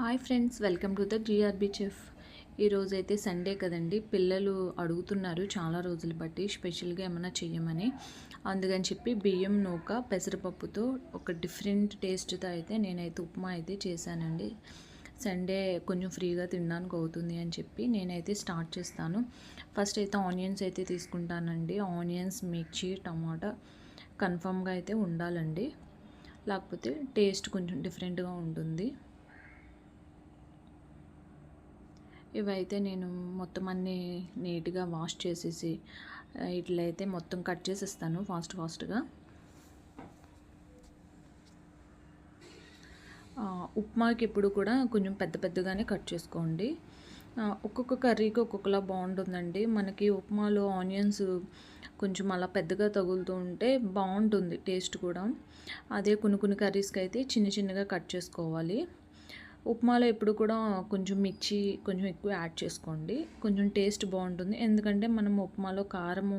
Hi friends welcome to the GRB chef ఈరోజు అయితే Sunday కదండి. పిల్లలు అడుగుతున్నారు చాలా రోజులు బట్టి స్పెషల్గా ఏమైనా చేయమని అందుకని చెప్పి బియ్యం నూక పెసరపప్పుతో ఒక డిఫరెంట్ టేస్ట్తో అయితే నేనైతే ఉప్మా అయితే చేశానండి. సండే కొంచెం ఫ్రీగా తినడానికి అవుతుంది అని చెప్పి నేనైతే స్టార్ట్ చేస్తాను. ఫస్ట్ అయితే ఆనియన్స్ అయితే తీసుకుంటానండి. ఆనియన్స్ మిర్చి టమాటా కన్ఫామ్గా అయితే ఉండాలండి. లేకపోతే టేస్ట్ కొంచెం డిఫరెంట్గా ఉంటుంది. ఇవైతే నేను మొత్తం అన్నీ నీట్గా వాష్ చేసేసి ఇట్లా అయితే మొత్తం కట్ చేసేస్తాను ఫాస్ట్ ఫాస్ట్గా. ఉప్మాకి ఎప్పుడు కూడా కొంచెం పెద్ద పెద్దగానే కట్ చేసుకోండి. ఒక్కొక్క కర్రీకి ఒక్కొక్కలా బాగుంటుందండి మనకి ఉప్మాలో ఆనియన్స్ కొంచెం అలా పెద్దగా తగులుతూ ఉంటే బాగుంటుంది టేస్ట్ కూడా. అదే కొన్ని కొన్ని కర్రీస్కి అయితే చిన్న చిన్నగా కట్ చేసుకోవాలి. ఉప్మాలో ఎప్పుడు కూడా కొంచెం మిర్చి కొంచెం ఎక్కువ యాడ్ చేసుకోండి. కొంచెం టేస్ట్ బాగుంటుంది. ఎందుకంటే మనం ఉప్మాలో కారము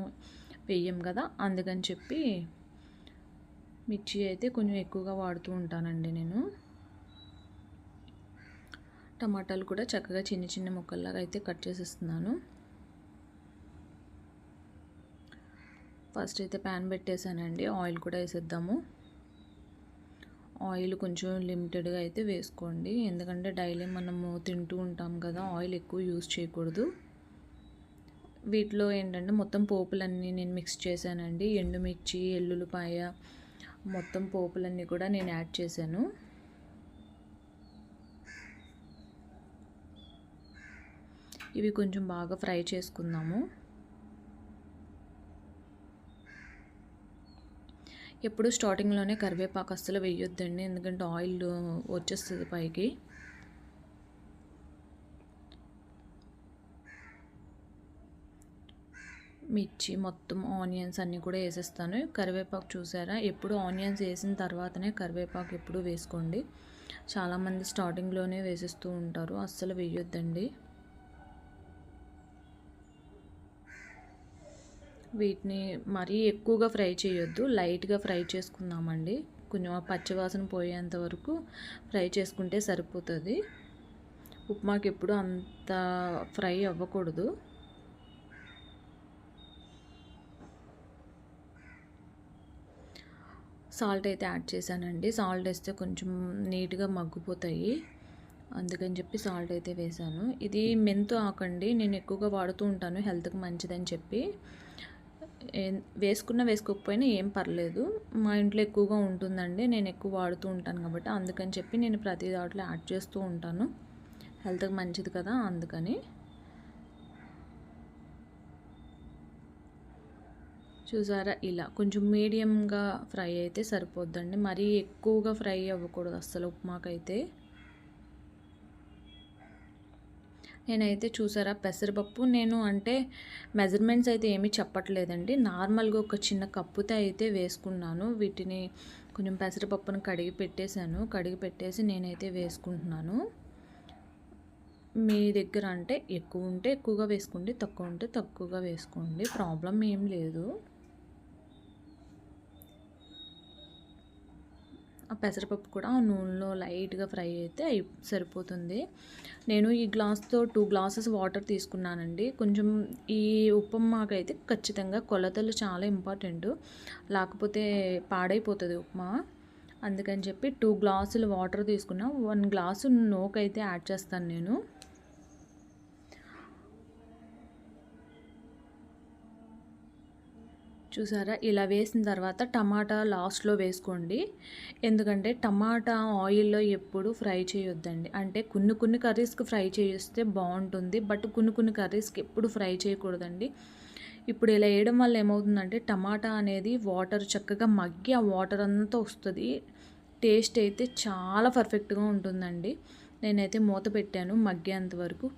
వేయం కదా అందుకని చెప్పి మిర్చి అయితే కొంచెం ఎక్కువగా వాడుతూ ఉంటానండి నేను. టమాటాలు కూడా చక్కగా చిన్న చిన్న ముక్కల్లాగా అయితే కట్ చేసేస్తున్నాను. ఫస్ట్ అయితే ప్యాన్ పెట్టేశానండి. ఆయిల్ కూడా వేసేద్దాము. ఆయిల్ కొంచెం లిమిటెడ్గా అయితే వేసుకోండి. ఎందుకంటే డైలీ మనము తింటూ ఉంటాం కదా ఆయిల్ ఎక్కువ యూస్ చేయకూడదు. వీటిలో ఏంటంటే మొత్తం పోపులన్నీ నేను మిక్స్ చేశానండి. ఎండుమిర్చి ఎల్లుల్లిపాయ మొత్తం పోపులన్నీ కూడా నేను యాడ్ చేశాను. ఇవి కొంచెం బాగా ఫ్రై చేసుకుందాము. ఎప్పుడు స్టార్టింగ్లోనే కరివేపాకు అస్సలు వేయొద్దండి. ఎందుకంటే ఆయిల్ వచ్చేస్తుంది పైకి. మిర్చి మొత్తం ఆనియన్స్ అన్నీ కూడా వేసేస్తాను. కరివేపాకు చూసారా? ఎప్పుడు ఆనియన్స్ వేసిన తర్వాతనే కరివేపాకు ఎప్పుడు వేసుకోండి. చాలామంది స్టార్టింగ్లోనే వేసేస్తూ ఉంటారు. అస్సలు వేయొద్దండి. వీటిని మరీ ఎక్కువగా ఫ్రై చేయొద్దు. లైట్గా ఫ్రై చేసుకుందామండి. కొంచెం పచ్చివాసన పోయేంత వరకు ఫ్రై చేసుకుంటే సరిపోతుంది. ఉప్మాకి ఎప్పుడు అంత ఫ్రై అవ్వకూడదు. సాల్ట్ అయితే యాడ్ చేశానండి. సాల్ట్ వేస్తే కొంచెం నీట్గా మగ్గిపోతాయి. అందుకని చెప్పి సాల్ట్ అయితే వేసాను ఇది మెంతు ఆకండి. నేను ఎక్కువగా వాడుతూ ఉంటాను. హెల్త్కి మంచిదని చెప్పి. వేసుకున్న వేసుకోకపోయినా ఏం పర్లేదు. మా ఇంట్లో ఎక్కువగా ఉంటుందండి. నేను ఎక్కువ వాడుతూ ఉంటాను కాబట్టి అందుకని చెప్పి నేను ప్రతి దాంట్లో యాడ్ చేస్తూ ఉంటాను. హెల్త్కి మంచిది కదా అందుకని. చూసారా ఇలా కొంచెం మీడియంగా ఫ్రై అయితే సరిపోద్దండి. మరీ ఎక్కువగా ఫ్రై అవ్వకూడదు అస్సలు ఉప్మాకైతే. నేనైతే చూసారా? పెసరపప్పు నేను అంటే మెజర్మెంట్స్ అయితే ఏమీ చెప్పట్లేదండి. నార్మల్గా ఒక చిన్న కప్పుతో అయితే వేసుకున్నాను. వీటిని కొంచెం పెసరపప్పును కడిగి పెట్టేశాను. కడిగి పెట్టేసి నేనైతే వేసుకుంటున్నాను. మీ దగ్గర అంటే ఎక్కువ ఉంటే ఎక్కువగా వేసుకోండి తక్కువ ఉంటే తక్కువగా వేసుకోండి. ప్రాబ్లం ఏం లేదు. ఆ పెసరపప్పు కూడా నూనెలో లైట్గా ఫ్రై అయితే అయి సరిపోతుంది. నేను ఈ గ్లాస్తో టూ గ్లాసెస్ వాటర్ తీసుకున్నానండి. కొంచెం ఈ ఉప్మాకైతే ఖచ్చితంగా కొలతలు చాలా ఇంపార్టెంట్. లేకపోతే పాడైపోతుంది ఉప్మా. అందుకని చెప్పి టూ గ్లాసులు వాటర్ తీసుకున్నా వన్ గ్లాసు నోకైతే యాడ్ చేస్తాను నేను. చూసారా? ఇలా వేసిన తర్వాత టమాటా లాస్ట్లో వేసుకోండి. ఎందుకంటే టమాటా ఆయిల్లో ఎప్పుడు ఫ్రై చేయొద్దండి. అంటే కొన్ని కొన్ని కర్రీస్కి ఫ్రై చేస్తే బాగుంటుంది. బట్ కొన్ని కొన్ని కర్రీస్కి ఎప్పుడు ఫ్రై చేయకూడదండి. ఇప్పుడు ఇలా వేయడం వల్ల ఏమవుతుందంటే టమాటా అనేది వాటర్ చక్కగా మగ్గి ఆ వాటర్ అంతా వస్తుంది. టేస్ట్ అయితే చాలా పర్ఫెక్ట్గా ఉంటుందండి. నేనైతే మూత పెట్టాను మగ్గేంత వరకు.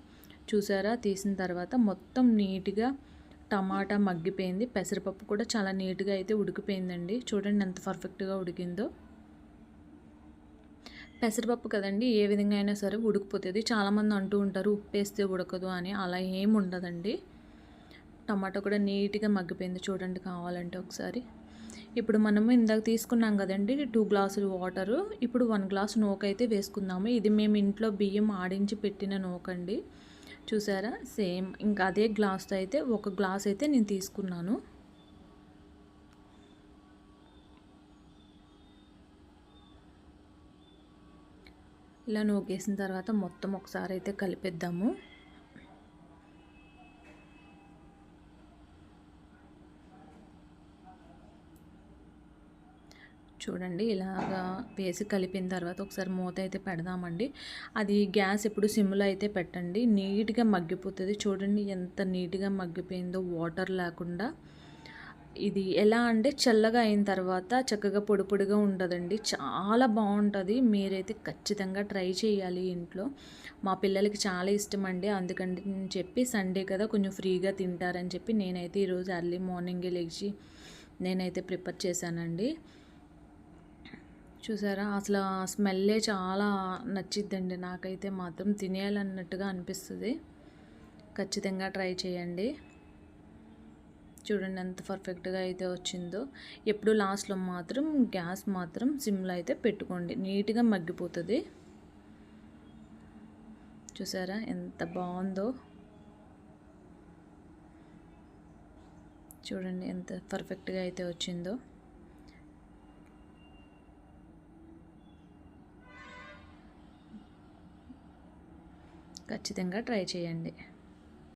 చూసారా? తీసిన తర్వాత మొత్తం నీట్గా టమాటా మగ్గిపోయింది. పెసరపప్పు కూడా చాలా నీట్గా అయితే ఉడికిపోయిందండి. చూడండి ఎంత పర్ఫెక్ట్గా ఉడికిందో. పెసరపప్పు కదండి ఏ విధంగా అయినా సరే ఉడికిపోతుంది. చాలామంది అంటూ ఉంటారు ఉప్పు వేస్తే ఉడకదు అని. అలా ఏమి ఉండదండి. టమాటా కూడా నీట్గా మగ్గిపోయింది చూడండి కావాలంటే ఒకసారి. ఇప్పుడు మనము ఇందాక తీసుకున్నాం కదండి టూ గ్లాసులు వాటరు. ఇప్పుడు వన్ గ్లాస్ నూక అయితే వేసుకుందాము. ఇది మేము ఇంట్లో బియ్యం ఆడించి పెట్టిన నూకండి. చూసారా? సేమ్. ఇంకా అదే గ్లాస్తో అయితే ఒక గ్లాస్ అయితే నేను తీసుకున్నాను. ఇలా నూకేసిన తర్వాత మొత్తం ఒకసారి అయితే కలిపేద్దాము. చూడండి ఇలాగా వేసి కలిపిన తర్వాత ఒకసారి మూత అయితే పెడదామండి. అది గ్యాస్ ఎప్పుడు సిమ్లో అయితే పెట్టండి నీట్గా మగ్గిపోతుంది. చూడండి ఎంత నీట్గా మగ్గిపోయిందో వాటర్ లేకుండా. ఇది ఎలా అంటే చల్లగా అయిన తర్వాత చక్కగా పొడి పొడిగా ఉంటుందండి చాలా బాగుంటుంది. మీరైతే ఖచ్చితంగా ట్రై చేయాలి ఇంట్లో. మా పిల్లలకి చాలా ఇష్టం అండి అందుకని చెప్పి సండే కదా కొంచెం ఫ్రీగా తింటారని చెప్పి నేనైతే ఈరోజు ఎర్లీ మార్నింగే లేచి నేనైతే ప్రిపేర్ చేశానండి. చూసారా? అసలు ఆ స్మెల్లే చాలా నచ్చిద్దండి. నాకైతే మాత్రం తినేయాలన్నట్టుగా అనిపిస్తుంది. ఖచ్చితంగా ట్రై చేయండి. చూడండి ఎంత పర్ఫెక్ట్గా అయితే వచ్చిందో. ఎప్పుడు లాస్ట్లో మాత్రం గ్యాస్ మాత్రం సిమ్లో అయితే పెట్టుకోండి. నీట్గా మగ్గిపోతుంది. చూసారా ఎంత బాగుందో. చూడండి ఎంత పర్ఫెక్ట్గా అయితే వచ్చిందో. ఖచ్చితంగా ట్రై చేయండి.